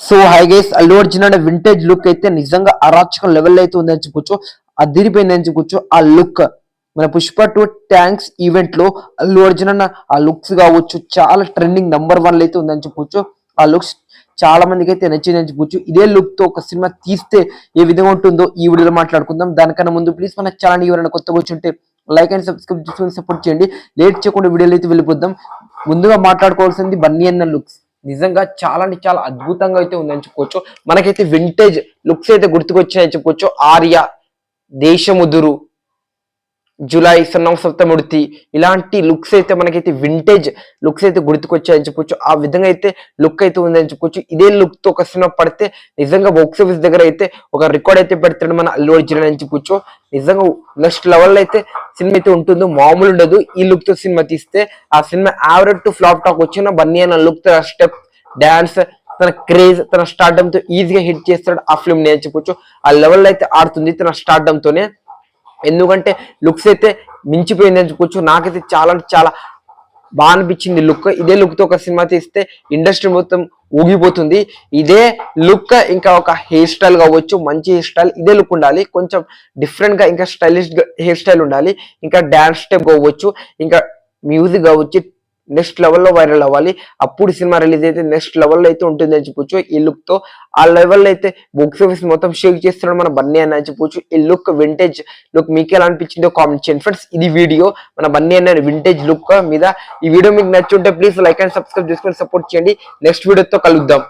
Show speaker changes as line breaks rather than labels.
So hi guys Allu Arjun అనే vintage look అయితే నిజంగా అరాచకం లెవెల్ అయితే ఉందని చెప్పుకోవచ్చు. అదిరిపోయిందని చెప్పుకోవచ్చు. ఆ లుక్ మన పుష్ప టూ ట్యాంక్స్ ఈవెంట్లో అల్లు అర్జున్ అన్న ఆ లుక్స్ కావచ్చు చాలా ట్రెండింగ్ నంబర్ వన్ అయితే ఉందని చెప్పుకోవచ్చు. ఆ లుక్స్ చాలా మందికి అయితే నచ్చిందని చెప్పుకోవచ్చు. ఇదే లుక్తో ఒక సినిమా తీస్తే ఏ విధంగా ఉంటుందో ఈ వీడియోలో మాట్లాడుకుందాం. దానికన్నా ముందు ప్లీజ్ మన ఛానల్ ఎవరైనా కొత్తగా వచ్చి ఉంటే లైక్ అండ్ సబ్స్క్రైబ్ చేసుకుని సపోర్ట్ చేయండి. లేట్ చేయకుండా వీడియోలు అయితే వెళ్ళిపోద్దాం ముందుగా మాట్లాడుకోవాల్సింది బన్నీ అన్న లుక్స్ నిజంగా చాలా అంటే చాలా అద్భుతంగా అయితే ఉందని చెప్పుకోవచ్చు. మనకైతే వింటేజ్ లుక్స్ అయితే గుర్తుకొచ్చాయని చెప్పుకోవచ్చు. ఆర్య దేశముదురు జూలై సున్నం సప్తమూర్తి ఇలాంటి లుక్స్ అయితే మనకైతే వింటేజ్ లుక్స్ అయితే గుర్తుకొచ్చాయని చెప్పొచ్చు. ఆ విధంగా అయితే లుక్ అయితే ఉందని చెప్పొచ్చు. ఇదే లుక్తో ఒక సినిమా పడితే నిజంగా బాక్స్ ఆఫీస్ దగ్గర అయితే ఒక రికార్డ్ అయితే పెడతాడు మన అల్లు అర్జున్ అని చెప్పొచ్చు. నిజంగా నెక్స్ట్ లెవెల్ అయితే సినిమా అయితే ఉంటుందో మామూలు ఉండదు. ఈ లుక్తో సినిమా తీస్తే ఆ cinema average to flop talk వచ్చిన బన్నీ అన్న లుక్తో స్టెప్ డాన్స్ తన క్రేజ్ తన స్టార్డమ్తో ఈజీగా హిట్ చేస్తాడు ఆ ఫిల్మ్ నేను చెప్పొచ్చు. ఆ లెవెల్ అయితే ఆడుతుంది తన స్టార్డమ్ తోనే. ఎందుకంటే లుక్స్ అయితే మించిపోయింది. అని నాకైతే చాలా అంటే చాలా బాగా అనిపించింది లుక్ ఇదే లుక్తో ఒక సినిమా తీస్తే ఇండస్ట్రీ మొత్తం ఊగిపోతుంది. ఇదే లుక్ ఇంకా ఒక హెయిర్ స్టైల్ కావచ్చు మంచి హెయిర్ స్టైల్ ఇదే లుక్ ఉండాలి. కొంచెం డిఫరెంట్గా ఇంకా స్టైలిష్ హెయిర్ స్టైల్ ఉండాలి. ఇంకా డాన్స్ స్టెప్ కావచ్చు ఇంకా మ్యూజిక్ కావచ్చు నెక్స్ట్ లెవెల్లో వైరల్ అవ్వాలి. అప్పుడు సినిమా రిలీజ్ అయితే నెక్స్ట్ లెవెల్లో అయితే ఉంటుంది అని చెప్పొచ్చు. ఈ లుక్తో ఆ లెవెల్ అయితే బాక్స్ ఆఫీస్ మొత్తం షేక్ చేస్తున్నాడు మన బన్నీ అని చెప్పొచ్చు. ఈ లుక్ వింటేజ్ లుక్ మీకు ఎలా అనిపించిందో కామెంట్ చేయండి ఫ్రెండ్స్ ఇది వీడియో. మన బన్నీ అన్న వింటేజ్ లుక్ మీద ఈ వీడియో మీకు నచ్చుంటే ప్లీజ్ లైక్ అండ్ సబ్స్క్రైబ్ చేసుకొని సపోర్ట్ చేయండి. నెక్స్ట్ వీడియోతో కలుద్దాం.